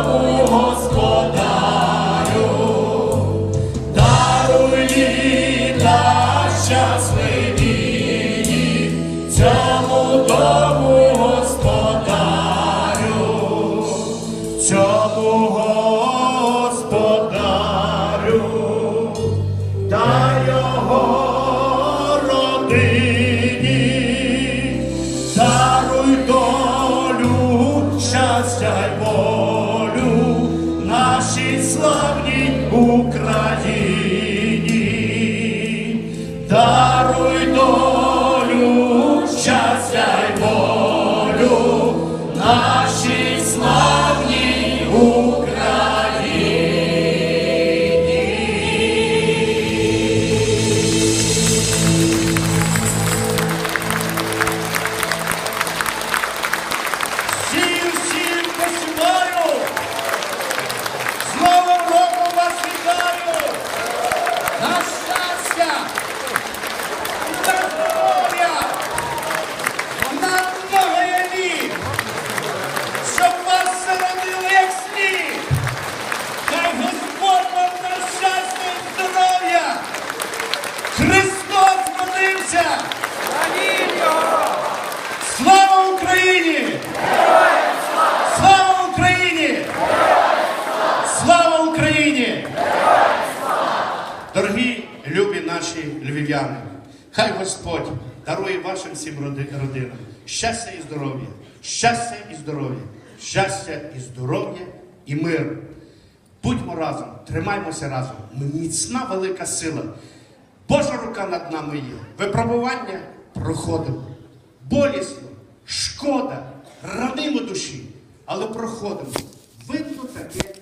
славу даруй літа щасливі, цьому дому господарю, цьому та його родині, даруй долю. щастя I want нашій славній Україні. Даруй Us. Наші львів'яни, хай Господь дарує вашим всім родинам щастя і здоров'я, щастя і здоров'я, щастя і здоров'я і мир. Будьмо разом, тримаймося разом. Ми міцна велика сила. Божа рука над нами є. Випробування проходимо. Болісно, шкода, ранимо душі, але проходимо. Видно таке